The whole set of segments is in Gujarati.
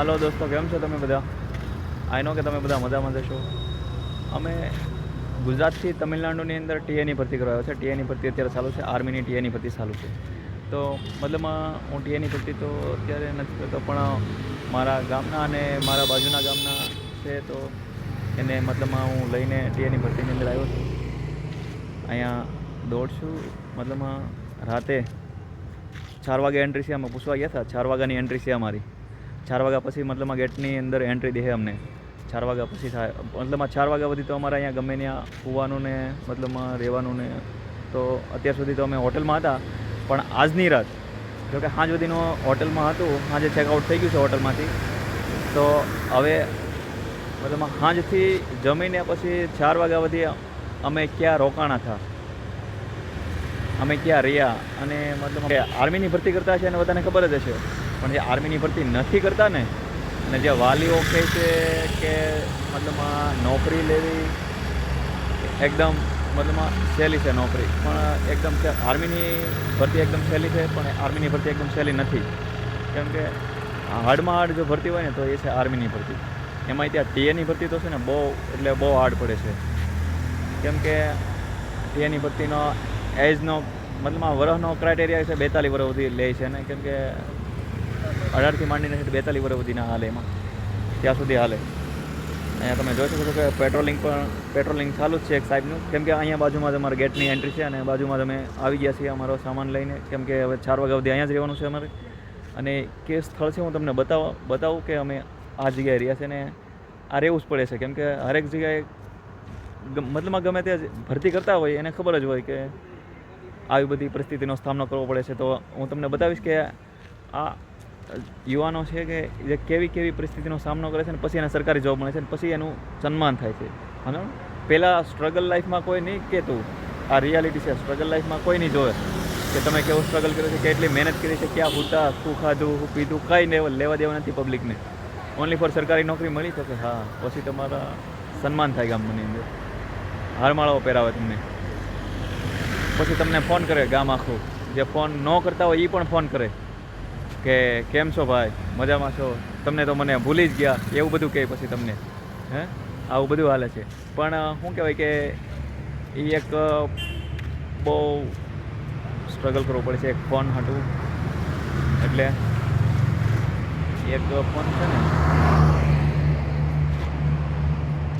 હાલો દોસ્તો, કેમ છો તમે બધા? આઈ નો કે તમે બધા મજામાં જશો અમે ગુજરાતથી તમિલનાડુની અંદર ટીએની ભરતી કરવા છે. ટીએની ભરતી અત્યારે ચાલુ છે. આર્મીની ટીએની ભરતી ચાલુ છે. તો મતલબમાં હું ટીએની ભરતી તો અત્યારે નથી કરતો, પણ મારા ગામના અને મારા બાજુના ગામના છે તો એને મતલબમાં હું લઈને ટીએની ભરતીની અંદર આવ્યો છું. અહીંયા દોડશું મતલબમાં રાતે ચાર વાગે એન્ટ્રી છે. અમે પૂછવા ગયા હતા. ચાર વાગ્યાની એન્ટ્રી છે અમારી. ચાર વાગ્યા પછી મતલબમાં ગેટની અંદર એન્ટ્રી દે અમને. ચાર વાગ્યા પછી થાય. મતલબમાં ચાર વાગ્યા સુધી તો અમારે અહીંયા ગમે ત્યાં હોવાનું ને મતલબમાં રહેવાનું ને તો અત્યાર સુધી તો અમે હોટલમાં હતા. પણ આજની રાત, જોકે સાંજ સુધીનો હોટલમાં હતું સાંજે ચેકઆઉટ થઈ ગયું છે હોટલમાંથી. તો હવે મતલબમાં સાંજથી જમીને પછી ચાર વાગ્યા સુધી અમે ક્યાં રોકાણા હતા અમે ક્યાં રહ્યા અને મતલબ આર્મીની ભરતી કરતા છે અને બધાને ખબર જ હશે. પણ જે આર્મીની ભરતી નથી કરતા ને, અને જે વાલીઓ કહે છે કે મતલબમાં નોકરી લેવી એકદમ મતલબમાં સહેલી છે નોકરી. પણ એકદમ છે, આર્મીની ભરતી એકદમ સહેલી છે, પણ આર્મીની ભરતી એકદમ સહેલી નથી. કેમ કે હાર્ડમાં હાર્ડ જો ભરતી હોય ને, તો એ છે આર્મીની ભરતી. એમાંય ત્યાં ટીએની ભરતી તો છે ને, બહુ, એટલે બહુ હાર્ડ પડે છે. કેમ કે ટીએની ભરતીનો એજનો મતલબમાં વર્ષનો ક્રાઇટેરિયા છે, બેતાલીસ વર્ષ સુધી લે છે ને, કેમ કે અઢારથી માંડીને બેતાલીસ વર્ષ સુધીના હાલે એમાં. ત્યાં સુધી હાલે. અહીંયા તમે જોઈ શકો છો કે પેટ્રોલિંગ પણ પેટ્રોલિંગ ચાલુ જ છે એક સાહેબનું. કેમ કે અહીંયા બાજુમાં જ અમારે ગેટની એન્ટ્રી છે અને બાજુમાં અમે આવી ગયા છીએ અમારો સામાન લઈને. કેમ કે હવે ચાર વાગ્યા સુધી અહીંયા જ રહેવાનું છે અમારે. અને કે સ્થળ છે હું તમને બતાવ, બતાવું કે અમે આ જગ્યાએ રહ્યા છે ને આ રહેવું જ પડે છે. કેમ કે હરેક જગ્યાએ મતલબમાં ગમે તે ભરતી કરતા હોય એને ખબર જ હોય કે આવી બધી પરિસ્થિતિનો સામનો કરવો પડે છે. તો હું તમને બતાવીશ કે આ યુવાનો છે કે જે કેવી કેવી પરિસ્થિતિનો સામનો કરે છે ને પછી એને સરકારી જોબ મળે છે ને પછી એનું સન્માન થાય છે. અને પહેલાં સ્ટ્રગલ લાઈફમાં કોઈ નહીં કહેતું આ રિયાલિટી છે સ્ટ્રગલ લાઈફમાં કોઈ નહીં જોવે. કે તમે કેવું સ્ટ્રગલ કર્યું છે, કેટલી મહેનત કરી છે, ક્યાં હુતા શું ખાધું, શું પીધું, કાંઈ લેવા દેવા નથી પબ્લિકને ઓનલી ફોર સરકારી નોકરી મળી તો કે હા, પછી તમારા સન્માન થાય ગામની અંદર. હારમાળાઓ પહેરાવે તમને. પછી તમને ફોન કરે ગામ આખું. જે ફોન ન કરતા હોય એ પણ ફોન કરે. કે કેમ છો ભાઈ? મજામાં છો? તમને તો મને ભૂલી જ ગયા. એવું બધું કહે પછી તમને. હે? આવું બધું હાલે છે. પણ શું કહેવાય કે એ એક બહુ સ્ટ્રગલ કરવું પડે છે. એક ફોન હાટું એટલે એક ફોન છે ને.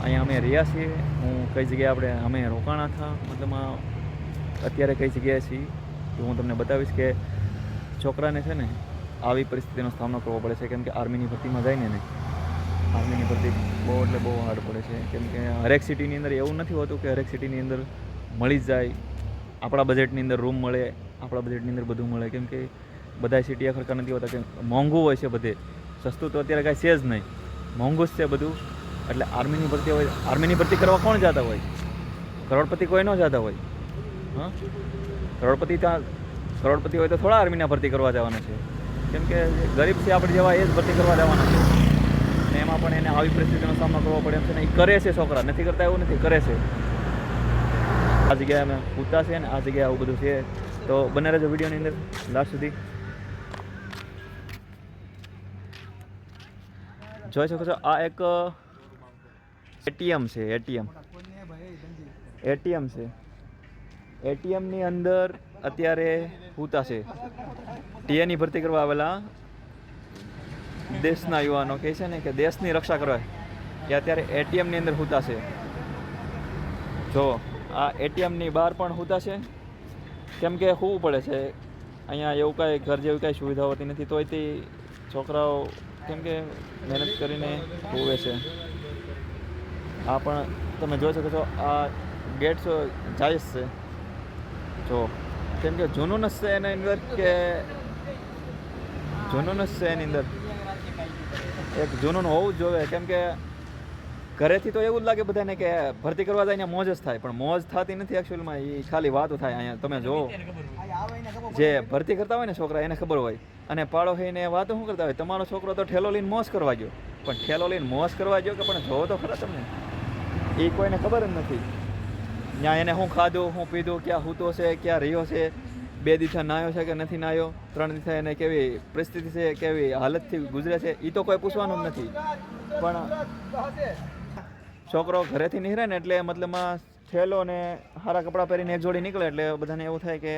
અહીંયા અમે રહ્યા છીએ. હું કઈ જગ્યાએ આપણે, અમે રોકાણા હતા મતલબ અત્યારે કઈ જગ્યાએ છીએ. તો હું તમને બતાવીશ કે છોકરાને છે ને આવી પરિસ્થિતિનો સામનો કરવો પડે છે. કેમ કે આર્મીની ભરતીમાં જાય ને આર્મીની ભરતી બહુ એટલે બહુ હાર્ડ પડે છે. કેમ કે હરેક સિટીની અંદર એવું નથી હોતું કે હરેક સિટીની અંદર મળી જ જાય. આપણા બજેટની અંદર રૂમ મળે, આપણા બજેટની અંદર બધું મળે. કેમ કે બધા સિટી ખરખા નથી હોતા કે મોંઘું હોય છે બધે. સસ્તું તો અત્યારે કાંઈ છે જ નહીં. મોંઘું જ છે બધું. એટલે આર્મીની ભરતી હોય, આર્મીની ભરતી કરવા કોણ જતા હોય? કરોડપતિ કોઈ ન જતા હોય. હા? કરોડપતિ ત્યાં, કરોડપતિ હોય તો થોડા આર્મીના ભરતી કરવા જવાના છે. કેમ કે ગરીબ છે, આપણે જેવા એ જ ભરતી કરવા દેવાના છે. અને એમાં પણ એને આવી પરિસ્થિતિનો સામનો કરવો પડે એમ છે ને એ કરે છે છોકરા. નથી કરતા એવું નથી, કરે છે. આ જગ્યાએ અમે પૂછતા છે ને, આ જગ્યાએ આવું બધું છે. તો બને રહેજો વિડીયોની અંદર, લાસ્ટ સુધી. જોઈ શકો છો, આ એક એટીએમ છે, એટીએમ. એટીએમ છે. એટીએમની અંદર અત્યારે પૂતા છે. ટીએની ભરતી કરવા આવેલા દેશના યુવાનો કહે છે ને કે દેશની રક્ષા કરવા. એ અત્યારે એટીએમની અંદર હુતા છે. જો, આ એટીએમની બહાર પણ હુતા છે. કેમ કે હોવું પડે છે. અહીંયા એવું કાંઈ ઘર જેવી કાંઈ સુવિધા હોતી નથી, તોય તે છોકરાઓ કેમ કે મહેનત કરીને હોવે છે. આ પણ તમે જોઈ શકો છો, આ ગેટ જાયસ છે. જો, કેમ કે જૂનું જ છે એની અંદર કે જૂનું જ છે એની અંદર એક જૂનું હોવું જ જોવે કેમ કે ઘરેથી તો એવું જ લાગે બધાને કે ભરતી કરવા જાય મોજ જ થાય, પણ મોજ થતી નથી એકચ્યુઅલમાં એ ખાલી વાતો થાય અહીંયા. તમે જુઓ. જે ભરતી કરતા હોય ને છોકરા, એને ખબર હોય. અને પાડો થઈને વાતો શું કરતા હોય? તમારો છોકરો તો ઠેલો લઈને મોજ કરવા ગયો. પણ ઠેલો લઈને મોજ કરવા ગયો કે પણ જોવો તો ખરા તમને? એ કોઈને ખબર જ નથી. ત્યાં એને શું ખાધું, શું પીધું, ક્યાં હૂતો છે, ક્યાં રહ્યો છે? બે દિવસા નાયો છે કે નથી નાયો ત્રણ દિવસે એને કેવી પરિસ્થિતિ છે કેવી હાલતથી ગુજરે છે એ તો કોઈ પૂછવાનું નથી. પણ છોકરો ઘરેથી નીકળે ને એટલે મતલબમાં થેલો ને સારા કપડાં પહેરીને એક જોડી નીકળે એટલે બધાને એવું થાય કે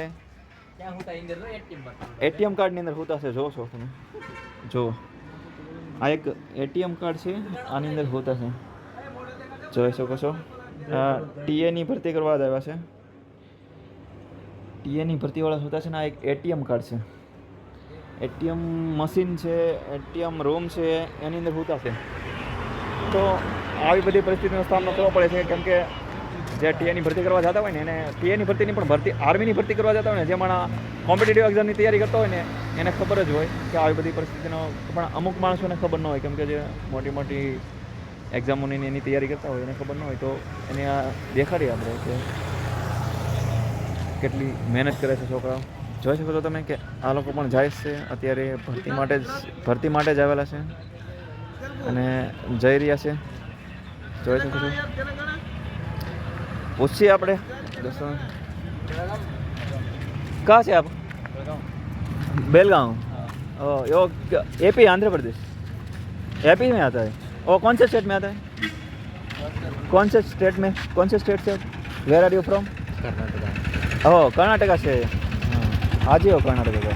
એટીએમ કાર્ડની અંદર હોતા છે જો છો તમે. જો આ એક એટીએમ કાર્ડ છે આની અંદર હોતા છે જોઈ શકો છો. ટીએની ભરતી કરવા જ આવ્યા છે. ટીએની ભરતીવાળા હોતા છે ને આ એક એટીએમ કાર્ડ છે. એટીએમ મશીન છે, એટીએમ રૂમ છે, એની અંદર હોતા છે તો આવી બધી પરિસ્થિતિનો સામનો કરવો પડે છે કેમ કે જે ટીએની ભરતી કરવા જતા હોય ને, એને ટીએની ભરતીની પણ ભરતી, આર્મીની ભરતી કરવા જતા હોય ને, જેમાં કોમ્પિટિટિવ એક્ઝામની તૈયારી કરતા હોય ને, એને ખબર જ હોય કે આવી બધી પરિસ્થિતિનો, પણ અમુક માણસોને ખબર ન હોય કેમ કે જે મોટી મોટી એક્ઝામોની એની તૈયારી કરતા હોય, એને ખબર ન હોય, તો એને આ દેખાડીએ આપણે કે કેટલી મહેનત કરે છે છોકરાઓ જોઈ શકો છો તમે કે આ લોકો પણ જાય જ છે અત્યારે ભરતી માટે જ ભરતી માટે જ આવેલા છે અને જઈ રહ્યા છે જોઈ શકો છો પૂછીએ આપણે દોસ્તો कहाँ से आप बेलगांव ओ यो एपी आंध्र प्रदेश एपी में आता है और कौन से स्टेट में आता है कौन से स्टेट में कौन से स्टेट से where are you from Karnataka oh Karnataka ಓ ಕರ್ನಾಟಕ આજે હો ಕರ್ನಾಟಕದ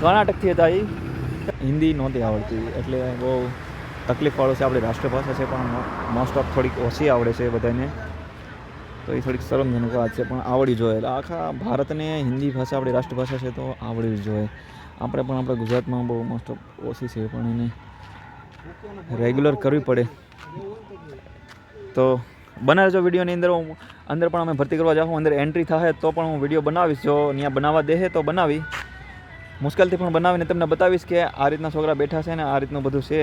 કર્ણાટકથી હતા એ હિન્દી નહોતી આવડતી, એટલે બહુ તકલીફ વાળો છે આપણી રાષ્ટ્રભાષા છે, પણ મોસ્ટ ઓફ થોડીક ઓછી આવડે છે બધાને. તો એ થોડીક શરમજનક વાત છે, પણ આવડી જોઈએ. એટલે આખા ભારતને હિન્દી ભાષા આપણી રાષ્ટ્રભાષા છે, તો આવડવી જોઈએ. આપણે પણ આપણા ગુજરાતમાં બહુ મોસ્ટ ઓફ ઓછી છે, પણ એને રેગ્યુલર કરવી પડે. તો બનાવજો વિડીયોની અંદર. હું અંદર પણ અમે ભરતી કરવા જાઉં. અંદર એન્ટ્રી થાય તો પણ હું વીડિયો બનાવીશ. જો ત્યાં બનાવવા દે તો બનાવી. મુશ્કેલથી પણ બનાવીને તમને બતાવીશ કે આ રીતના છોકરા બેઠા છે ને આ રીતનું બધું છે.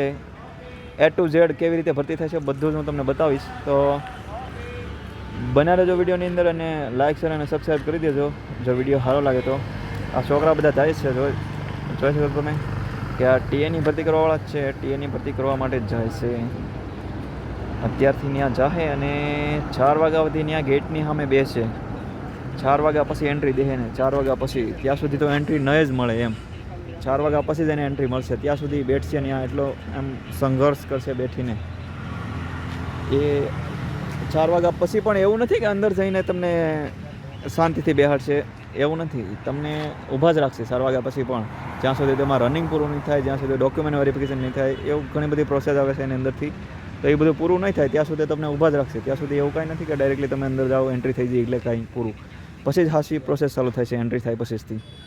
એ ટુ ઝેડ કેવી રીતે ભરતી થાય છે બધું જ હું તમને બતાવીશ. તો બના રહેજો વિડીયોની અંદર અને લાઇક શેર અને સબસ્ક્રાઈબ કરી દેજો. જો વીડિયો સારો લાગે તો. આ છોકરા બધા જાય છે જો જોઈ શકો તમે કે આ ટીએની ભરતી કરવાવાળા જ છે. ટીએની ભરતી કરવા માટે જ જાય છે. અત્યારથી ત્યાં જાહે અને ચાર વાગ્યા સુધી ત્યાં ગેટની સામે બેસે. ચાર વાગ્યા પછી એન્ટ્રી દે ને, ચાર વાગ્યા પછી ત્યાં સુધી તો એન્ટ્રી ન જ મળે એમ. ચાર વાગ્યા પછી જ એને એન્ટ્રી મળશે. ત્યાં સુધી બેઠશે ત્યાં એટલો એમ સંઘર્ષ કરશે બેઠીને. એ ચાર વાગ્યા પછી પણ એવું નથી કે અંદર જઈને તમને શાંતિથી બેહાડશે. એવું નથી. તમને ઊભા જ રાખશે ચાર વાગ્યા પછી પણ. જ્યાં સુધી તેમાં રનિંગ પૂરું નહીં થાય, જ્યાં સુધી ડોક્યુમેન્ટ વેરિફિકેશન નહીં થાય, એવું ઘણી બધી પ્રોસેસ આવે છે એની અંદરથી. તો એ બધું પૂરું નહીં થાય, ત્યાં સુધી તમને ઊભા જ રાખશે. ત્યાં સુધી એવું કાંઈ નથી કે ડાયરેક્ટલી તમે અંદર જાઓ એન્ટ્રી થઈ જાય એટલે કાંઈ પૂરું. પછી જ હાસી પ્રોસેસ ચાલુ થાય છે એન્ટ્રી થાય પછીથી